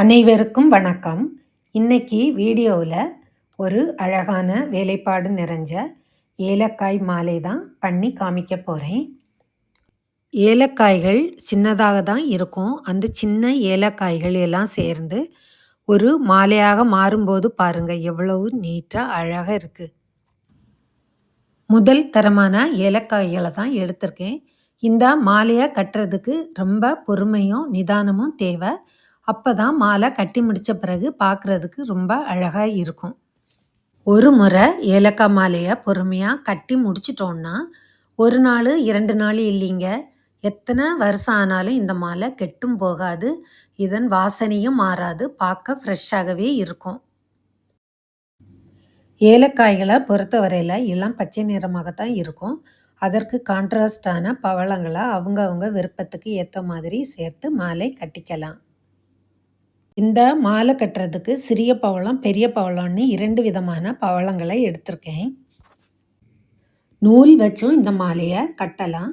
அனைவருக்கும் வணக்கம். இன்னைக்கு வீடியோவில் ஒரு அழகான வேலைப்பாடு நிறைஞ்ச ஏலக்காய் மாலை தான் பண்ணி காமிக்க போகிறேன் ஏலக்காய்கள் சின்னதாக தான் இருக்கும். அந்த சின்ன ஏலக்காய்கள் எல்லாம் சேர்ந்து ஒரு மாலையாக மாறும்போது பாருங்கள் எவ்வளவு நீட்டாக அழகாக இருக்குது முதல் தரமான ஏலக்காய்களை தான் எடுத்திருக்கேன். இந்த மாலையை கட்டுறதுக்கு ரொம்ப பொறுமையும் நிதானமும் தேவை. அப்போ தான் மாலை கட்டி முடித்த பிறகு பார்க்குறதுக்கு ரொம்ப அழகாக இருக்கும். ஒரு முறை ஏலக்காய் மாலையை பொறுமையாக கட்டி முடிச்சிட்டோன்னா ஒரு நாள் இரண்டு நாள் இல்லைங்க. எத்தனை வருஷம் ஆனாலும் இந்த மாலை கெட்டும் போகாது. இதன் வாசனையும் மாறாது. பார்க்க ஃப்ரெஷ்ஷாகவே இருக்கும். ஏலக்காய்களை பொறுத்தவரையில் இளம் பச்சை நிறமாக தான் இருக்கும். அதற்கு கான்ட்ராஸ்டான பவளங்களை அவங்கவுங்க விருப்பத்துக்கு ஏற்ற மாதிரி சேர்த்து மாலை கட்டிக்கலாம். இந்த மாலை கட்டுறதுக்கு சிறிய பவளம் பெரிய பவளம்னு இரண்டு விதமான பவளங்களை எடுத்திருக்கேன். நூல் வச்சும் இந்த மாலையை கட்டலாம்.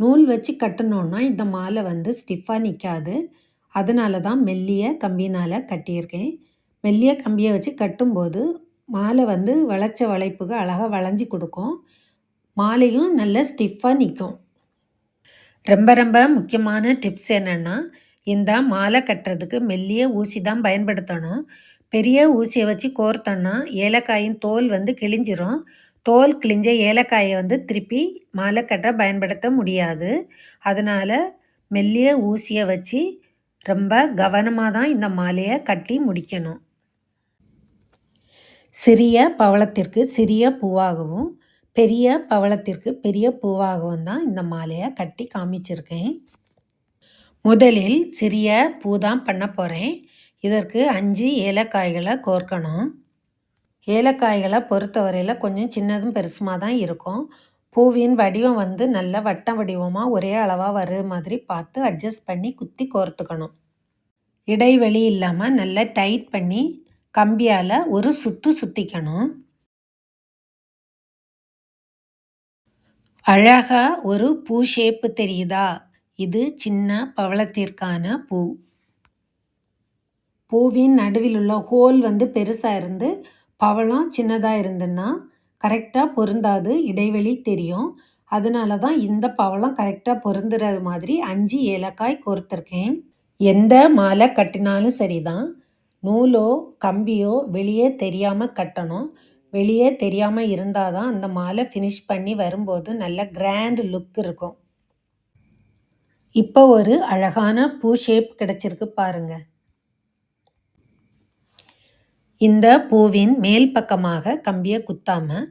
நூல் வச்சு கட்டணுன்னா இந்த மாலை வந்து ஸ்டிஃபாக நிற்காது அதனால தான் மெல்லிய கம்பினால் கட்டியிருக்கேன். மெல்லிய கம்பியை வச்சு கட்டும்போது மாலை வந்து வளைச்ச வளைப்புக்கு அழகாக வளைஞ்சி கொடுக்கும். மாலையும் நல்ல ஸ்டிஃபாக நிற்கும் ரொம்ப ரொம்ப முக்கியமான டிப்ஸ் என்னென்னா இந்த மாலை கட்டுறதுக்கு மெல்லிய ஊசி தான் பயன்படுத்தணும். பெரிய ஊசியை வச்சு கோர்த்தோன்னா ஏலக்காயின் தோல் வந்து கிழிஞ்சிரும். தோல் கிழிஞ்ச ஏலக்காயை வந்து திருப்பி மாலை கட்ட பயன்படுத்த முடியாது. அதனால் மெல்லிய ஊசியை வச்சு ரொம்ப கவனமாக தான் இந்த மாலையை கட்டி முடிக்கணும். சிறிய பவளத்திற்கு சிறிய பூவாகவும் பெரிய பவளத்திற்கு பெரிய பூவாகவும் தான் இந்த மாலையை கட்டி காமிச்சிருக்கேன். முதலில் சிறிய பூ தான் பண்ண போகிறேன் இதற்கு அஞ்சு ஏலக்காய்களை கோர்க்கணும். ஏலக்காய்களை பொறுத்தவரையில் கொஞ்சம் சின்னதும் பெருசுமாக தான் இருக்கும். பூவின் வடிவம் வந்து நல்ல வட்ட வடிவமாக ஒரே அளவாக வர மாதிரி பார்த்து அட்ஜஸ்ட் பண்ணி குத்தி கோர்த்துக்கணும். இடைவெளி இல்லாமல் நல்லா டைட் பண்ணி கம்பியால் ஒரு சுற்று சுற்றிக்கணும் அழகாக ஒரு பூ ஷேப்பு தெரியுதா? இது சின்ன பவளத்திற்கான பூ. பூவின் நடுவில் உள்ள ஹோல் வந்து பெருசாக இருந்து பவளம் சின்னதாக இருந்துன்னா கரெக்டாக பொருந்தாது இடைவெளி தெரியும். அதனால தான் இந்த பவளம் கரெக்டாக பொருந்துறது மாதிரி அஞ்சு ஏலக்காய் கோர்த்துருக்கேன். எந்த மாலை கட்டினாலும் சரிதான். நூலோ கம்பியோ வெளியே தெரியாமல் கட்டணும். வெளியே தெரியாமல் இருந்தால் தான் அந்த மாலை ஃபினிஷ் பண்ணி வரும்போது நல்ல கிராண்ட் லுக் இருக்கும். இப்போ ஒரு அழகான பூ ஷேப் கிடச்சிருக்கு பாருங்க. இந்த பூவின் மேல் பக்கமாக கம்பியை குத்தாமல்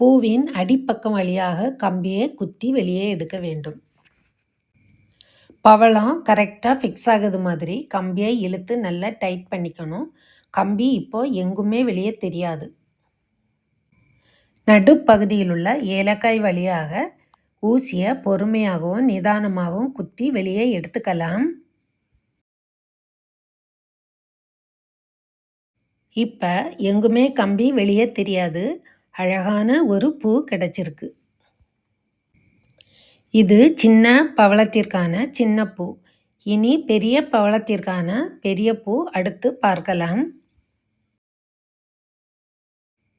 பூவின் அடிப்பக்கம் வழியாக கம்பியை குத்தி வெளியே எடுக்க வேண்டும். பவளம் கரெக்டாக ஃபிக்ஸ் ஆகுது மாதிரி கம்பியை இழுத்து நல்லா டைட் பண்ணிக்கணும். கம்பி இப்போ எங்குமே வெளியே தெரியாது. நடுப்பகுதியில் உள்ள ஏலக்காய் வழியாக ஊசியை பொறுமையாகவும் நிதானமாகவும் குத்தி வெளியே எடுத்துக்கலாம். இப்போ எங்குமே கம்பி வெளியே தெரியாது. அழகான ஒரு பூ கிடச்சிருக்கு. இது சின்ன பவளத்திற்கான சின்ன பூ. இனி பெரிய பவளத்திற்கான பெரிய பூ அடுத்து பார்க்கலாம்.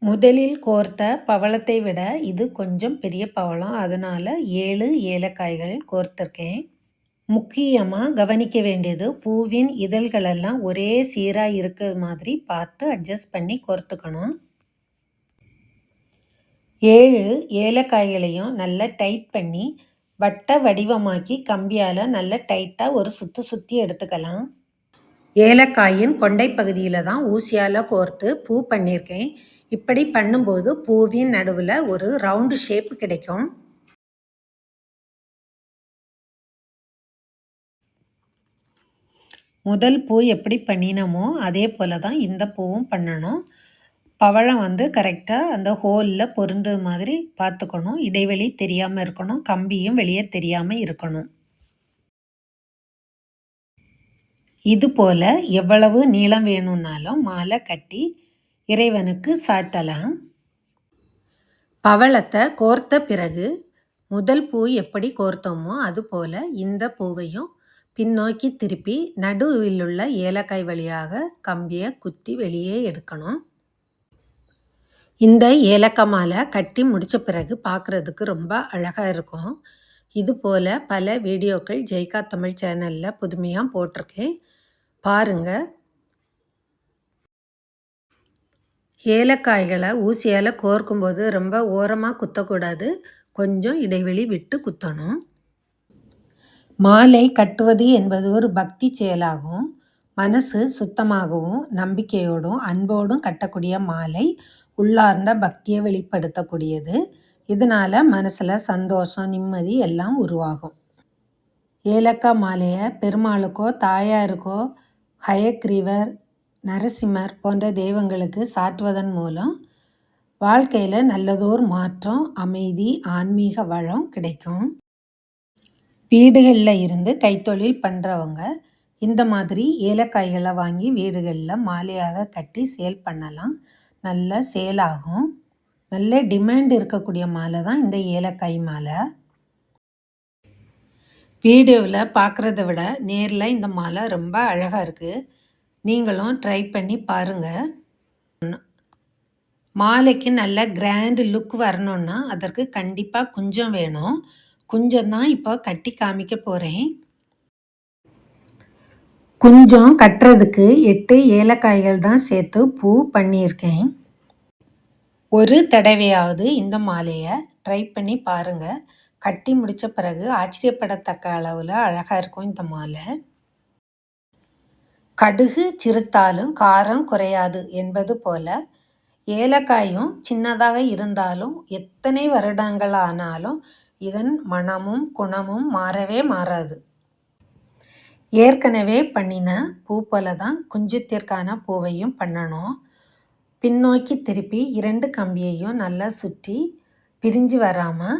முதலில் கோர்த்த பவளத்தை விட இது கொஞ்சம் பெரிய பவளம். அதனால் ஏழு ஏலக்காய்கள் கோர்த்துருக்கேன். முக்கியமாக கவனிக்க வேண்டியது பூவின் இதழ்களெல்லாம் ஒரே சீராக இருக்கிற மாதிரி பார்த்து அட்ஜஸ்ட் பண்ணி கோர்த்துக்கணும். ஏழு ஏலக்காய்களையும் நல்லா டைட் பண்ணி வட்ட வடிவமாக்கி கம்பியால் நல்லா டைட்டாக ஒரு சுற்றி சுற்றி எடுத்துக்கலாம். ஏலக்காயின் கொண்டை பகுதியில் தான் ஊசியால் கோர்த்து பூ பண்ணியிருக்கேன் இப்படி பண்ணும்போது பூவின் நடுவில் ஒரு ரவுண்டு ஷேப் கிடைக்கும். முதல் பூ எப்படி பண்ணினோமோ அதே போல் தான் இந்த பூவும் பண்ணணும். பவழம் வந்து கரெக்டாக அந்த ஹோலில் பொருந்து மாதிரி பார்த்துக்கணும். இடைவெளி தெரியாமல் இருக்கணும். கம்பியும் வெளியே தெரியாமல் இருக்கணும். இது போல் எவ்வளவு நீளம் வேணும்னாலும் மாலை கட்டி இறைவனுக்கு சாட்டலாம். பவளத்தை கோர்த்த பிறகு முதல் பூ எப்படி கோர்த்தோமோ அதுபோல் இந்த பூவையும் பின்னோக்கி திருப்பி நடுவில் உள்ள ஏலக்காய் வழியாக கம்பியை குத்தி வெளியே எடுக்கணும். இந்த ஏலக்காய் மாலை கட்டி முடித்த பிறகு பார்க்குறதுக்கு ரொம்ப அழகாக இருக்கும். இது போல் பல வீடியோக்கள் ஜெய்கா தமிழ் சேனலில் புதுமையாக போட்டிருக்கேன். பாருங்கள் ஏலக்காய்களை ஊசியால் கோர்க்கும்போது ரொம்ப ஓரமாக குத்தக்கூடாது. கொஞ்சம் இடைவெளி விட்டு குத்தணும். மாலை கட்டுவது என்பது ஒரு பக்தி செயலாகும். மனசு சுத்தமாகவும் நம்பிக்கையோடும் அன்போடும் கட்டக்கூடிய மாலை உள்ளார்ந்த பக்தியை வெளிப்படுத்தக்கூடியது. இதனால் மனசில் சந்தோஷம் நிம்மதி எல்லாம் உருவாகும். ஏலக்காய் மாலையை பெருமாளுக்கோ தாயாருக்கோ ஹயக்ரீவர் நரசிம்மர் போன்ற தெய்வங்களுக்கு சாற்றுவதன் மூலம் வாழ்க்கையில் நல்லதோர் மாற்றம் அமைதி ஆன்மீக வளம் கிடைக்கும். வீடுகளில் இருந்து கைத்தொழில் பண்ணுறவங்க இந்த மாதிரி ஏலக்காய்களை வாங்கி வீடுகளில் மாலையாக கட்டி சேல் பண்ணலாம். நல்ல சேல் ஆகும் நல்ல டிமாண்ட் இருக்கக்கூடிய மாலை தான் இந்த ஏலக்காய் மாலை. வீடியோவில் பார்க்குறத விட நேரில் இந்த மாலை ரொம்ப அழகாக இருக்குது நீங்களும் ட்ரை பண்ணி பாருங்கள் மாலைக்கு நல்ல கிராண்டு லுக் வரணுன்னா அதற்கு கண்டிப்பாக குஞ்சம் வேணும். குஞ்சம் தான் இப்போ கட்டி காமிக்க போகிறேன் குஞ்சம் கட்டுறதுக்கு எட்டு ஏலக்காய்கள் தான் சேர்த்து பூ பண்ணியிருக்கேன். ஒரு தடவையாவது இந்த மாலையை ட்ரை பண்ணி பாருங்கள் கட்டி முடித்த பிறகு ஆச்சரியப்படத்தக்க அளவில் அழகாக இருக்கும் இந்த மாலை. கடுகு சிறுத்தாலும் காரம் குறையாது என்பது போல ஏலக்காயும் சின்னதாக இருந்தாலும் எத்தனை வருடங்கள் ஆனாலும் இதன் மனமும் குணமும் மாறவே மாறாது. ஏற்கனவே பண்ணின பூ போல தான் குஞ்சுத்திற்கான பூவையும் பண்ணணும். பின்னோக்கி திருப்பி இரண்டு கம்பியையும் நல்லா சுற்றி பிரிஞ்சு வராமல்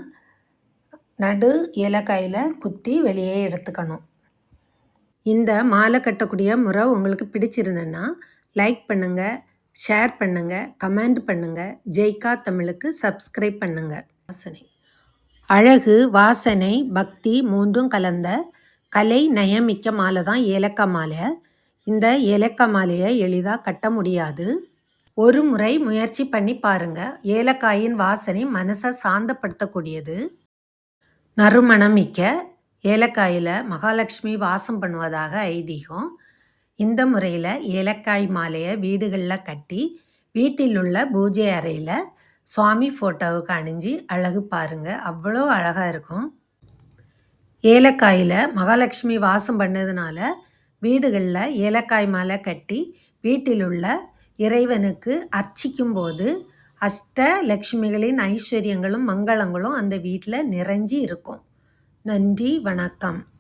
நடு ஏலக்காயில் குத்தி வெளியே எடுத்துக்கணும். இந்த மாலை கட்டக்கூடிய முறை உங்களுக்கு பிடிச்சிருந்ததுன்னா லைக் பண்ணுங்கள் ஷேர் பண்ணுங்கள் கமெண்ட் பண்ணுங்கள் ஜெய்கா தமிழுக்கு சப்ஸ்கிரைப் பண்ணுங்கள் வாசனை. அழகு வாசனை பக்தி மூன்றும் கலந்த கலை நயமிக்க மாலை தான் ஏலக்காய் மாலை. இந்த ஏலக்காய் மாலையை எளிதாக கட்ட முடியாது. ஒரு முறை முயற்சி பண்ணி பாருங்கள் ஏலக்காயின் வாசனை மனசை சாந்தப்படுத்தக்கூடியது. நறுமணம் மிக்க ஏலக்காயில் மகாலட்சுமி வாசம் பண்ணுவதாக ஐதீகம். இந்த முறையில் ஏலக்காய் மாலையை வீடுகளில் கட்டி வீட்டில் உள்ள பூஜை அறையில் சுவாமி ஃபோட்டோவுக்கு அணிஞ்சு அழகு பாருங்கள் அவ்வளோ அழகாக இருக்கும். ஏலக்காயில் மகாலட்சுமி வாசம் பண்ணதுனால வீடுகளில் ஏலக்காய் மாலை கட்டி வீட்டில் உள்ள இறைவனுக்கு அர்ச்சிக்கும் போது அஷ்ட லக்ஷ்மிகளின் ஐஸ்வர்யங்களும் மங்களங்களும் அந்த வீட்டில் நிறைஞ்சி இருக்கும். நன்றி வணக்கம்.